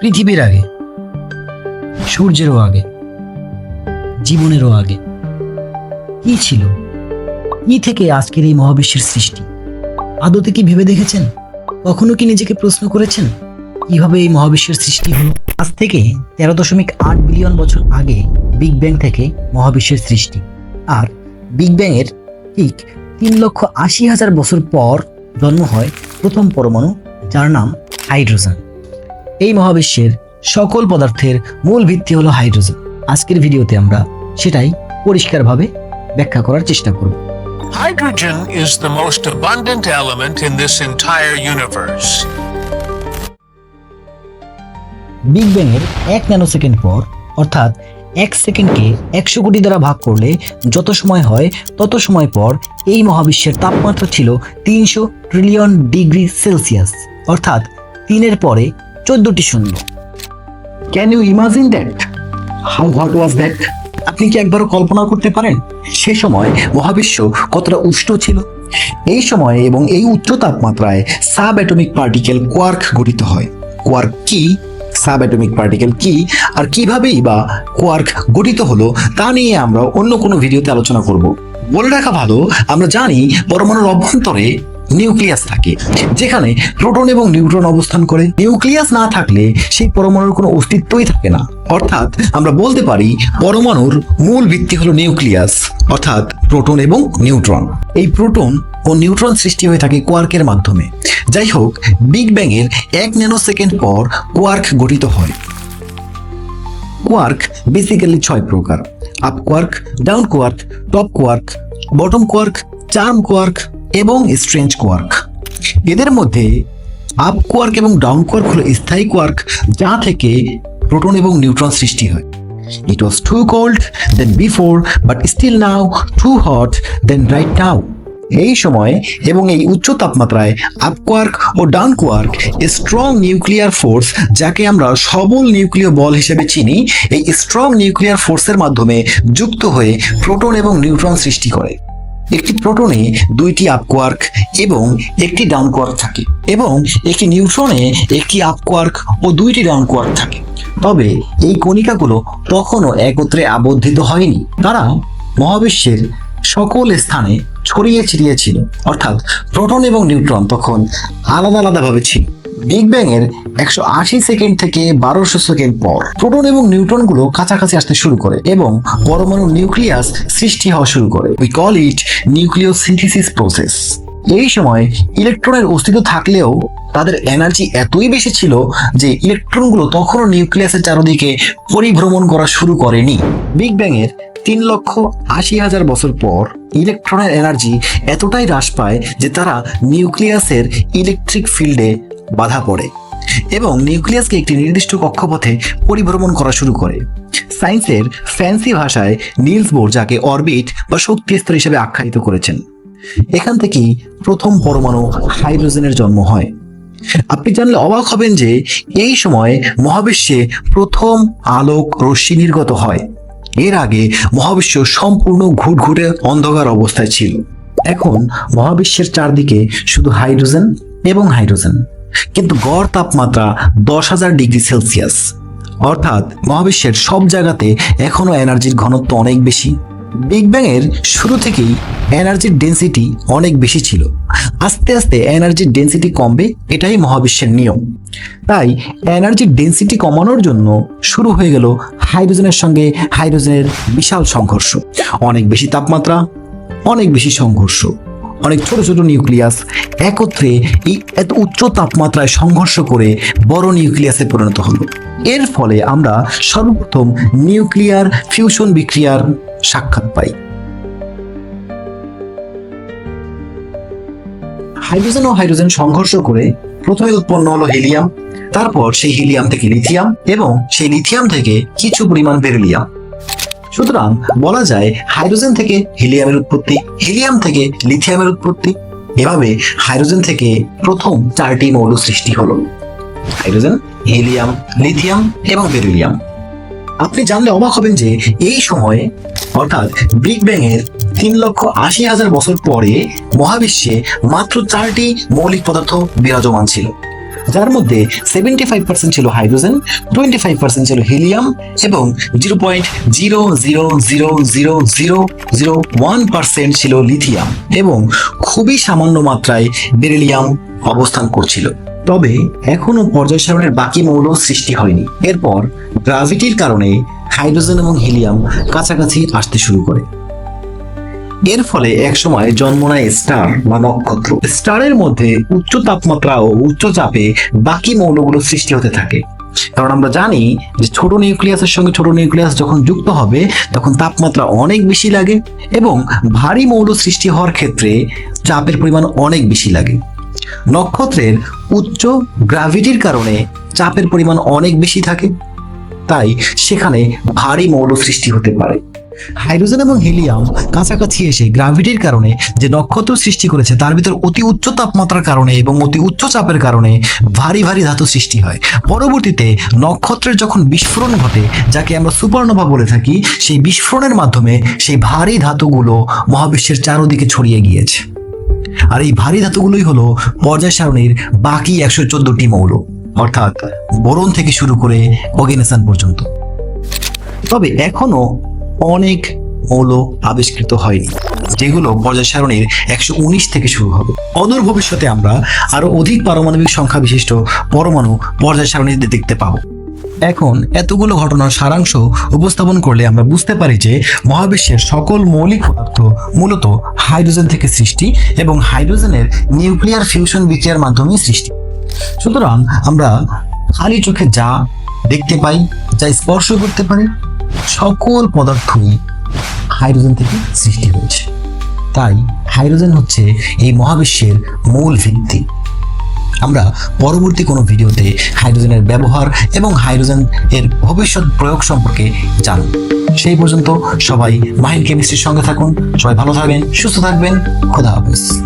পৃথিবীর আগে, সূর্যেরও আগে, জীবনেরও আগে। কি ছিল? কি থেকে আজকের এই মহাবিশ্বের সৃষ্টি? আদতে কি ভেবে দেখেছেন? কখনো কি নিজেকে প্রশ্ন করেছেন? কীভাবে এই মহাবিশ্বের সৃষ্টি হলো? আজ থেকে তেরো দশমিক আট বিলিয়ন বছর আগে বিগ ব্যাং থেকে মহাবিশ্বের সৃষ্টি। আর বিগ ব্যাং এর ঠিক তিন লক্ষ আশি হাজার বছর পর জন্ম হয় প্রথম পরমাণু, যার নাম হাইড্রোজেন। এই মহাবিশ্বের সকল পদার্থের মূল ভিত্তি হলো হাইড্রোজেন। আজকের ভিডিওতে আমরা সেটাই পরিষ্কারভাবে ব্যাখ্যা করার চেষ্টা করব। Hydrogen is the most abundant element in this entire universe. Big bang এর এক ন্যানোসেকেন্ড পর অর্থাৎ এক সেকেন্ডকে একশো কোটি দ্বারা ভাগ করলে যত সময় হয় তত সময় পর এই মহাবিশ্বের তাপমাত্রা ছিল তিনশো ট্রিলিয়ন ডিগ্রি সেলসিয়াস অর্থাৎ তিনের পরে চোদ্দটি শূন্য। Can you imagine that how hot was that আপনি কি একবারও কল্পনা করতে পারেন? সে সময় মহাবিশ্ব কতটা উষ্ণ ছিল? এই সময়ে এবং এই উচ্চ তাপমাত্রায় সাব অ্যাটমিক পার্টিকেল কোয়ার্ক গঠিত হয়। কোয়ার্ক কি? সাব অ্যাটমিক পার্টিকেল কি? আর কিভাবেই বা কোয়ার্ক গঠিত হলো, তা নিয়ে আমরা অন্য কোনো ভিডিওতে আলোচনা করব। বলে রাখা ভালো, আমরা জানি পরমাণুর অভ্যন্তরে নিউক্লিয়াস থাকে, যেখানে প্রোটন এবং নিউট্রন অবস্থান করে। নিউক্লিয়াস না থাকলে সেই পরমাণুর কোনো অস্তিত্বই থাকে না। অর্থাৎ আমরা বলতে পারি, পরমাণুর মূল ভিত্তি হলো নিউক্লিয়াস, অর্থাৎ প্রোটন এবং নিউট্রন। এই প্রোটন ও নিউট্রন সৃষ্টি হয়ে থাকে কোয়ার্কের মাধ্যমে। যাই হোক, বিগ ব্যাং এর এক ন্যানো সেকেন্ড পর কোয়ার্ক গঠিত হয়। কোয়ার্ক বেসিক্যালি ছয় প্রকার। Up quark, down quark, top quark, bottom quark, charm quark এবং স্ট্রেঞ্জ কোয়ার্ক এদের মধ্যে আপ কোয়ার্ক এবং ডাউন কোয়ার্ক হলো স্থায়ী কোয়ার্ক যা থেকে প্রোটন এবং নিউট্রন সৃষ্টি হয়। It was too cold then before but still now too hot then right now এই সময় এবং এই উচ্চ তাপমাত্রায় আপ কোয়ার্ক ও down quark strong nuclear force যাকে আমরা সবল নিউক্লিয় বল হিসেবে চিনি, এই স্ট্রং নিউক্লিয়ার ফোর্সের মাধ্যমে যুক্ত হয়ে প্রোটন এবং নিউট্রন সৃষ্টি করে। একটি প্রোটনে দুইটি আপ কোয়ার্ক এবং একটি ডাউন কোয়ার্ক থাকে এবং একটি নিউট্রনে একটি আপ কোয়ার্ক ও দুইটি ডাউন কোয়ার্ক থাকে। তবে এই কণিকাগুলো তখনও একত্রে আবদ্ধিত হয়নি। তারা মহাবিশ্বের সকল স্থানে ছড়িয়ে ছিটিয়ে ছিল। অর্থাৎ প্রোটন এবং নিউট্রন তখন আলাদা আলাদাভাবে ছিল। বিগ ব্যাং এর একশো আশি সেকেন্ড থেকে বারোশো সেকেন্ড পর। প্রোটন এবং নিউট্রনগুলো কাছাকাছি আসতে শুরু করে এবং পরমাণু নিউক্লিয়াস সৃষ্টি হওয়া শুরু করে। উই কল ইট নিউক্লিয় সিনথিসিস প্রসেস এই সময় ইলেকট্রনের অস্তিত্ব থাকলেও তাদের এনার্জি এতই বেশি ছিল যে ইলেকট্রনগুলো তখনও নিউক্লিয়াসের চারদিকে পরিভ্রমণ করা শুরু করেনি। বিগ ব্যাং এর তিন লক্ষ আশি হাজার বছর পর ইলেকট্রনের এনার্জি এতটাই হ্রাস পায় যে তারা নিউক্লিয়াসের ইলেকট্রিক ফিল্ডে বাধা পড়ে এবং নিউক্লিয়াসকে একটি নির্দিষ্ট কক্ষপথে পরিভ্রমণ করা শুরু করে। সায়েন্সের ফ্যান্সি ভাষায় নিলস বোর যাকে অরবিট বা শক্তি স্তর হিসেবে আখ্যায়িত করেছেন। এখান থেকেই প্রথম পরমাণু হাইড্রোজেনের জন্ম হয়। আপনি জানলে অবাক হবেন যে এই সময় মহাবিশ্বে প্রথম আলোক রশ্মি নির্গত হয়। এর আগে মহাবিশ্ব সম্পূর্ণ ঘুটঘুটে অন্ধকার অবস্থায় ছিল। এখন মহাবিশ্বের চারদিকে শুধু হাইড্রোজেন এবং হাইড্রোজেন। কিন্তু গড় তাপমাত্রা দশ হাজার ডিগ্রি সেলসিয়াস। অর্থাৎ মহাবিশ্বের সব জায়গাতে এখনও এনার্জির ঘনত্ব অনেক বেশি। বিগ ব্যাং এর শুরু থেকেই এনার্জির ডেন্সিটি অনেক বেশি ছিল। আস্তে আস্তে এনার্জির ডেন্সিটি কমবে, এটাই মহাবিশ্বের নিয়ম। তাই এনার্জির ডেন্সিটি কমানোর জন্য শুরু হয়ে গেল হাইড্রোজেনের সঙ্গে হাইড্রোজেনের বিশাল সংঘর্ষ। অনেক বেশি তাপমাত্রা, অনেক বেশি সংঘর্ষ। অনেক ছোট ছোট নিউক্লিয়াস একত্রে এই এত উচ্চ তাপমাত্রায় সংঘর্ষ করে বড় নিউক্লিয়াসে পরিণত হলো। এর ফলে আমরা সর্বপ্রথম নিউক্লিয়ার ফিউশন বিক্রিয়ার সাক্ষাৎ পাই। হাইড্রোজেন ও হাইড্রোজেন সংঘর্ষ করে প্রথমে উৎপন্ন হলো হিলিয়াম, তারপর সেই হিলিয়াম থেকে লিথিয়াম এবং সেই লিথিয়াম থেকে কিছু পরিমাণ বেরিলিয়াম। সুতরাং বলা যায় হাইড্রোজেন থেকে হিলিয়ামের উৎপত্তি, হিলিয়াম থেকে লিথিয়ামের উৎপত্তি। এভাবে হাইড্রোজেন থেকে প্রথম চারটি মৌল সৃষ্টি হলো। হাইড্রোজেন, হিলিয়াম, লিথিয়াম এবং বেরিলিয়াম। আপনি জানলে অবাক হবেন যে এই সময়ে, অর্থাৎ বিগ ব্যাং এর তিন লক্ষ আশি হাজার বছর পরে মহাবিশ্বে মাত্র চারটি মৌলিক পদার্থ বিরাজমান ছিল। যার মধ্যে সেভেন্টি ফাইভ পার্সেন্ট ছিল হাইড্রোজেন টোয়েন্টি ফাইভ পার্সেন্ট ছিল হিলিয়াম এবং zero point zero zero zero zero zero zero one percent ছিল লিথিয়াম এবং খুবই সামান্য মাত্রায় বেরিলিয়াম অবস্থান করছিল। তবে এখনও পর্যায় সারণের বাকি মৌল সৃষ্টি হয়নি। এরপর গ্রাভিটির কারণে হাইড্রোজেন এবং হিলিয়াম কাছাকাছি আসতে শুরু করে। এর ফলে একসময় জন্ম নেয় স্টার বা নক্ষত্র স্টারের মধ্যে উচ্চ তাপমাত্রা ও উচ্চ চাপে বাকি মৌলগুলো সৃষ্টি হতে থাকে। কারণ আমরা জানি যে ছোট নিউক্লিয়াসের সঙ্গে ছোট নিউক্লিয়াস যখন যুক্ত হবে, তখন তাপমাত্রা অনেক বেশি লাগে এবং ভারী মৌল সৃষ্টি হওয়ার ক্ষেত্রে চাপের পরিমাণ অনেক বেশি লাগে। নক্ষত্রের উচ্চ গ্র্যাভিটির কারণে চাপের পরিমাণ অনেক বেশি থাকে, তাই সেখানে ভারী মৌল সৃষ্টি হতে পারে। হাইড্রোজেন এবং হিলিয়াম কাছাকাছি এসে গ্র্যাভিটির কারণে যে নক্ষত্র সৃষ্টি করেছে, তার ভিতর অতি উচ্চ তাপমাত্রার কারণে এবং অতি উচ্চ চাপের কারণে ভারী ভারী ধাতু সৃষ্টি হয়। পরবর্তীতে নক্ষত্রের যখন বিস্ফোরণ ঘটে, যাকে আমরা সুপারনোভা বলে থাকি, সেই বিস্ফোরণের মাধ্যমে সেই ভারী ধাতুগুলো মহাবিশ্বের চারোদিকে ছড়িয়ে গিয়েছে। আর এই ভারী ধাতুগুলোই হলো পর্যায় সারণীর বাকি একশো চোদ্দটি মৌল, অর্থাৎ বরণ থেকে শুরু করে অগেনেসান পর্যন্ত। তবে এখনও অনেক মৌল আবিষ্কৃত হয়নি, যেগুলো পর্যায় সারণীর একশো উনিশ থেকে শুরু হবে। অদূর ভবিষ্যতে আমরা আরও অধিক পারমাণবিক সংখ্যা বিশিষ্ট পরমাণু পর্যায় সারণীতে দেখতে পাবো। এখন এতগুলো ঘটনার সারাংশ উপস্থাপন করলে আমরা বুঝতে পারি যে মহাবিশ্বের সকল মৌলিক পদার্থ মূলত হাইড্রোজেন থেকে সৃষ্টি এবং হাইড্রোজেনের নিউক্লিয়ার ফিউশন বিক্রিয়ার মাধ্যমে সৃষ্টি। সুতরাং আমরা খালি চোখে যা দেখতে পাই, যা স্পর্শ করতে পারি সকল পদার্থই হাইড্রোজেন থেকে সৃষ্টি হয়েছে। তাই হাইড্রোজেন হচ্ছে এই মহাবিশ্বের মূল ভিত্তি। আমরা পরবর্তী কোনো ভিডিওতে হাইড্রোজেনের ব্যবহার এবং হাইড্রোজেন এর ভবিষ্যৎ প্রয়োগ সম্পর্কে জানব। সেই পর্যন্ত সবাই মাইন্ড কেমিস্ট্রির সঙ্গে থাকুন। সবাই ভালো থাকবেন, সুস্থ থাকবেন। খোদা হাফেজ।